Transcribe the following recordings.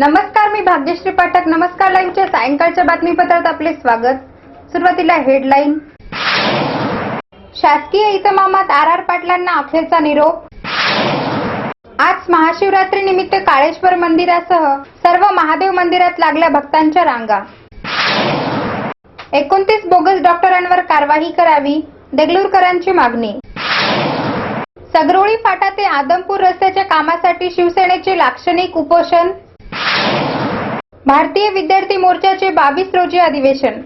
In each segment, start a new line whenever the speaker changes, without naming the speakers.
नमस्कार मी भाग्यश्री पाठक. नमस्कार लाईव्हच्या सायंकाळच्या बातमीपत्रात आपले स्वागत. सुरुवातीला हेडलाईन. शासकीय इतमामात आर आर पाटलांना अखेरचा निरोप. आज महाशिवरात्री निमित्त काळेश्वर मंदिरासह सर्व महादेव मंदिरात लागल्या भक्तांच्या रांगा. एकोणतीस बोगस डॉक्टरांवर कारवाई करावी देगलूरकरांची मागणी. सगरोळी फाटा ते आदमपूर रस्त्याच्या कामासाठी शिवसेनेचे लाक्षणिक उपोषण भारतीय विद्यार्थी मोर्चाचे बावीस रोजी अधिवेशन.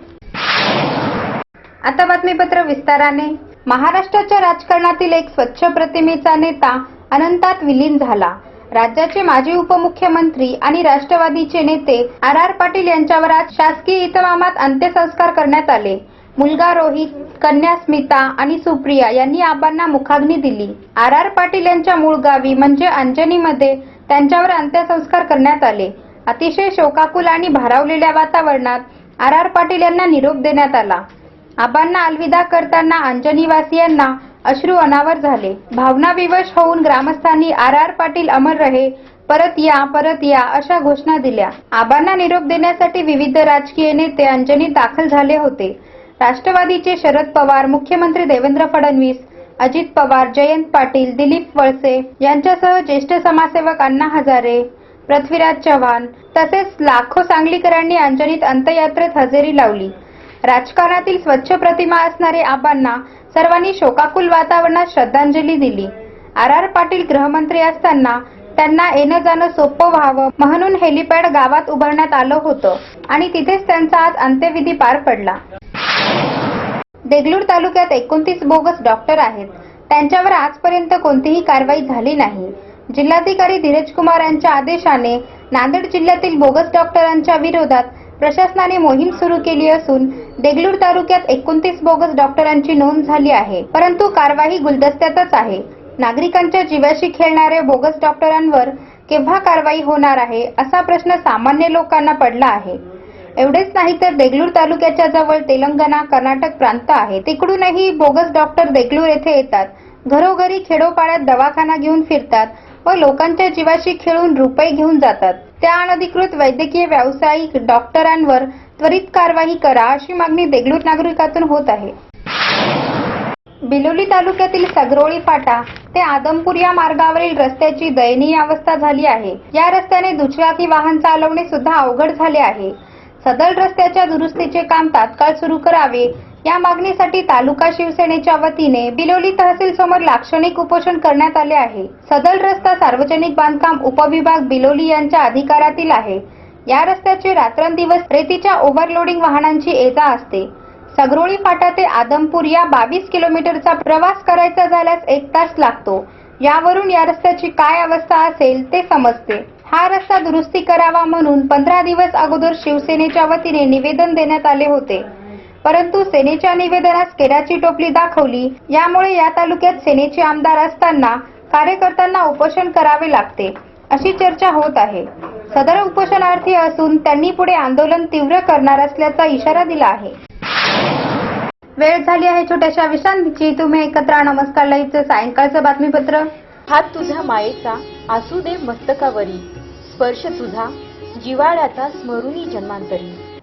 आता बातमीपत्र विस्ताराने. महाराष्ट्राच्या राजकारणातील एक स्वच्छ प्रतिमेचा नेता अनंतात विलीन झाला. राज्याचे माजी उपमुख्यमंत्री आणि राष्ट्रवादीचे नेते आर आर पाटील यांच्यावर आज शासकीय इतमामात अंत्यसंस्कार करण्यात आले. मुलगा रोहित कन्या स्मिता आणि सुप्रिया यांनी आबांना मुखाग्नी दिली. आर आर पाटील यांच्या मूळ गावी म्हणजे अंजनीमध्ये त्यांच्यावर अंत्यसंस्कार करण्यात आले. अतिशय शोकाकुल आणि भारावलेल्या वातावरणात आर आर पाटील यांना निरोप देण्यात आला. आबांना अलविदा करताना अंजनीवासियांना अश्रू अनावर झाले. भावनाविवश होऊन ग्रामस्थांनी आर आर पाटील अमर रहे परत या परत या अशा घोषणा दिल्या. आबांना निरोप देण्यासाठी विविध राजकीय नेते अंजनीत दाखल झाले होते. राष्ट्रवादीचे शरद पवार मुख्यमंत्री देवेंद्र फडणवीस अजित पवार जयंत पाटील दिलीप वळसे यांच्यासह ज्येष्ठ समाजसेवक अण्णा हजारे पृथ्वीराज चव्हाण तसेच लाखो सांगलीकरांनी अंजनीत अंत्ययात्रेत हजेरी लावली. राजकारणातील स्वच्छ प्रतिमा असणारे आबांना सर्वांनी शोकाकुल वातावरणात श्रद्धांजली दिली. आर आर पाटील गृहमंत्री असताना त्यांना येणं जाणं सोपं व्हावं म्हणून हेलिपॅड गावात उभारण्यात आलं होतं आणि तिथेच त्यांचा आज अंत्यविधी पार पडला. देगलूर तालुक्यात एकोणतीस बोगस डॉक्टर आहेत. त्यांच्यावर आजपर्यंत कोणतीही कारवाई झाली नाही. जिल्हाधिकारी धीरज कुमार यांच्या आदेशाने नांदेड जिल्ह्यातील बोगस डॉक्टरांच्या विरोधात प्रशासनाने मोहीम सुरू केली असून देगलूर तालुक्यात एकोणतीस बोगस डॉक्टरांची नोंद झाली आहे. परंतु कारवाई गुलदस्त्यातच आहे. नागरिकांच्या जीवाशी खेळणाऱ्या बोगस डॉक्टरांवर केव्हा कारवाई होणार आहे असा प्रश्न सामान्य लोकांना पडला आहे. एवढेच नाही तर देगलूर तालुक्याच्या जवळ तेलंगणा कर्नाटक प्रांत आहे. तिकडूनही बोगस डॉक्टर देगलूर येथे येतात. घरोघरी खेडोपाड्यात दवाखाना घेऊन फिरतात. व लोकांच्या जीवाशी खेळून रुपये घेऊन जातात. त्या अनधिकृत वैद्यकीय व्यावसायिक डॉक्टरांवर त्वरित कारवाई करा अशी मागणी देगलूर नागरिकातून होत आहे. बिलोली तालुक्यातील सगरोळी फाटा ते आदमपूर या मार्गावरील रस्त्याची दयनीय अवस्था झाली आहे. या रस्त्याने दुचाकी वाहन चालवणे सुद्धा अवघड झाले आहे. सदर रस्त्याच्या दुरुस्तीचे काम तात्काळ सुरू करावे या मागणीसाठी तालुका शिवसेनेच्या वतीने बिलोली तहसील समोर लाक्षणिक उपोषण करण्यात आले आहे. सदर रस्ता सार्वजनिक बांधकाम उपविभाग बिलोली यांच्या अधिकारातील आहे. या रस्त्याचे रात्रंदिवस रेतीच्या ओव्हरलोडिंग वाहनांची एजा असते. सगरोळी फाटा ते आदमपूर या बावीस किलोमीटरचा प्रवास करायचा झाल्यास एक तास लागतो. यावरून या रस्त्याची काय अवस्था असेल ते समजते. हा रस्ता दुरुस्ती करावा म्हणून पंधरा दिवस अगोदर शिवसेनेच्या वतीने निवेदन देण्यात आले होते. परंतु सेनेच्या निवेदनास केराची टोपली दाखवली. यामुळे या तालुक्यात सेनेचे आमदार असताना कार्यकर्त्यांना उपोषण करावे लागते अशी चर्चा होत आहे. सदर उपोषणार्थी असून त्यांनी पुढे आंदोलन तीव्र करणार असल्याचा इशारा दिला आहे. वेळ झाली आहे छोट्याशा विश्रांतीची तुम्ही एकत्र नमस्कार. लाईव्हचं सायंकाळचं बातमीपत्र.
हात तुझा मायेचा असू दे मस्तकावरी. स्पर्श तुझा जिवाळ्याचा स्मरुणी जन्मांतरी.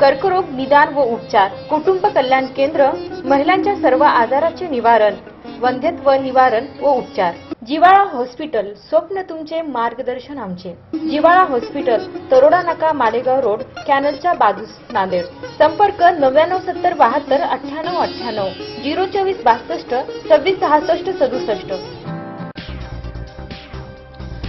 कर्करोग निदान व उपचार कुटुंब कल्याण केंद्र महिलांच्या सर्व आजाराचे निवारण वंध्यत्व निवारण व उपचार. जिवाळा हॉस्पिटल स्वप्न तुमचे मार्गदर्शन आमचे. जिवाळा हॉस्पिटल तरोडा नाका मालेगाव रोड कॅनलच्या बाजूस नांदेड. संपर्क नव्याण्णव सत्तर बहात्तर अठ्ठ्याण्णव अठ्ठ्याण्णव. झिरो चोवीस बासष्ट सव्वीस सहासष्ट सदुसष्ट.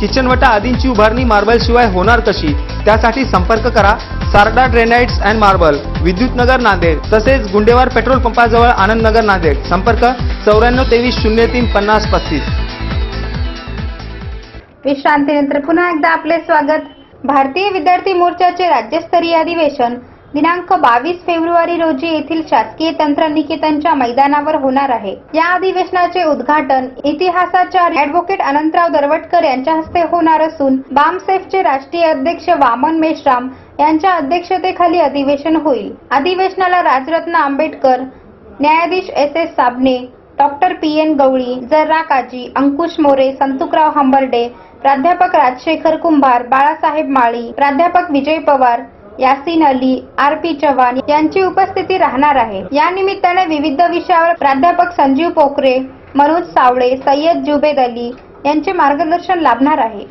किचनवटा आदींची उभारणी मार्बल शिवाय होणार कशी? त्यासाठी संपर्क करा. Sarda granites and marble Vidyutnagar Nanded तसेच गुंडेवार पेट्रोल पंपाजवळ आनंदनगर नांदेड. संपर्क चौऱ्याण्णव तेवीस शून्य तीन पन्नास पस्तीस.
विश्रांतीनंतर पुन्हा एकदा आपले स्वागत. भारतीय विद्यार्थी मोर्चाचे राज्यस्तरीय अधिवेशन दिनांक बावीस फेब्रुवारी रोजी येथील शासकीय तंत्र निकेतनच्या मैदानावर होणार आहे. या अधिवेशनाचे उद्घाटन इतिहासाचार्य ॲडव्होकेट अनंतराव दरवटकर यांच्या हस्ते होणार असून बामसेफचे राष्ट्रीय अध्यक्ष वामन मेश्राम यांच्या अध्यक्षतेखाली अधिवेशन होईल. अधिवेशनाला राजरत्न आंबेडकर न्यायाधीश S S Sabane doctor P N Gawali Jarra Kazi Ankush More Santukrao Hambarde प्राध्यापक राजशेखर कुंभार बाळासाहेब माळी प्राध्यापक विजय पवार यासीन अली आर पी चव्हाण यांची उपस्थिती राहणार आहे. या निमित्ताने विविध विषयावर प्राध्यापक संजीव पोखरे मनोज सावळे सय्यद जुबेद अली यांचे मार्गदर्शन लाभणार आहे.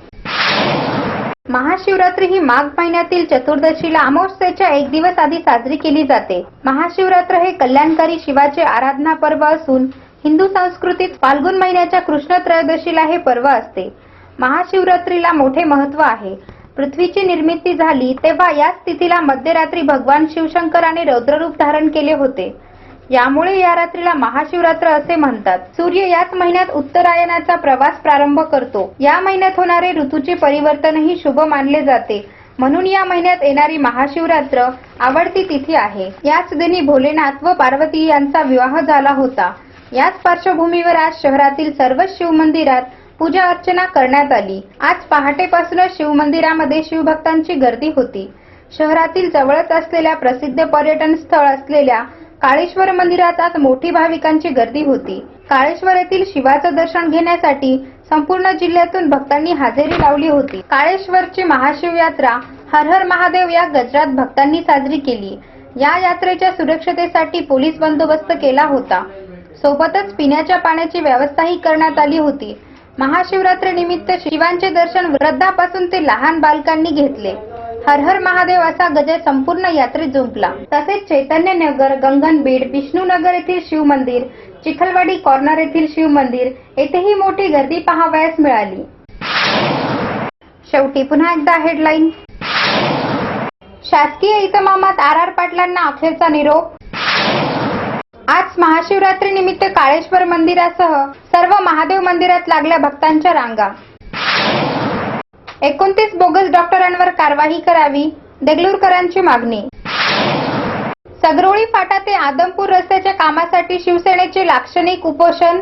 महाशिवरात्री ही माघ महिन्यातील चतुर्दशीला अमावस्येच्या एक दिवस आधी साजरी केली जाते. महाशिवरात्र हे कल्याणकारी शिवाचे आराधना पर्व असून हिंदू संस्कृतीत फाल्गुन महिन्याच्या कृष्ण त्रयोदशीला हे पर्व असते. महाशिवरात्रीला मोठे महत्त्व आहे. पृथ्वीची निर्मिती झाली तेव्हा याच तिथीला मध्यरात्री भगवान शिवशंकराने रौद्ररूप धारण केले होते. यामुळे या रात्रीला महाशिवरात्र असे म्हणतात सूर्य याच महिन्यात उत्तरायणाचा प्रवास प्रारंभ करतो. या महिन्यात होणारे ऋतूचे परिवर्तनही शुभ मानले जाते. म्हणून या महिन्यात येणारी महाशिवरात्र आवडती तिथी आहे. याच दिनी भोलेनाथ व पार्वती यांचा विवाह झाला होता. याच पार्श्वभूमीवर आज शहरातील सर्व शिवमंदिरात पूजा अर्चना करण्यात आली. आज पहाटेपासूनच शिवमंदिरामध्ये शिवभक्तांची गर्दी होती. शहरातील जवळच असलेल्या प्रसिद्ध पर्यटन स्थळ असलेल्या काळेश्वर मंदिरात आज मोठी भाविकांची गर्दी होती. काळेश्वर येथील शिवाचं दर्शन घेण्यासाठी संपूर्ण जिल्ह्यातून भक्तांनी हजेरी लावली होती. काळेश्वरची महाशिवयात्रा हर हर महादेव या गजरात भक्तांनी साजरी केली. या यात्रेच्या सुरक्षतेसाठी पोलीस बंदोबस्त केला होता. सोबतच पिण्याच्या पाण्याची व्यवस्थाही करण्यात आली होती. महाशिवरात्रीनिमित्त शिवांचे दर्शन वृद्धापासून ते लहान बालकांनी घेतले. हर हर महादेव असा गजय संपूर्ण यात्रेत जुंपला तसेच चैतन्यनगर गंगनबीड विष्णुनगर येथील शिव मंदिर चिखलवाडी कॉर्नर येथील शिव मंदिर येथेही मोठी गर्दी पाहावयास मिळाली. शेवटी पुन्हा एकदा हेडलाईन शासकीय इतमामात आर आर पाटलांना अखेरचा निरोप महाशिवरात्री निमित्त काळेश्वर मंदिरासह सर्व महादेव मंदिरात लागल्या भक्तांच्या रांगा. एकोणतीस बोगस डॉक्टरांवर कारवाई करावी देगलूरकरांची मागणी. सगरोळी फाटा ते आदमपूर रस्त्याच्या कामासाठी शिवसेनेचे लाक्षणिक उपोषण.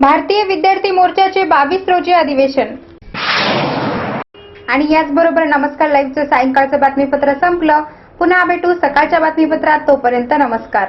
भारतीय विद्यार्थी मोर्चाचे बावीस रोजी अधिवेशन. आणि याचबरोबर नमस्कार लाईव्हचं सायंकाळचं बातमीपत्र संपलं. पुन्हा भेटू सकाळच्या बातमीपत्रात तोपर्यंत नमस्कार.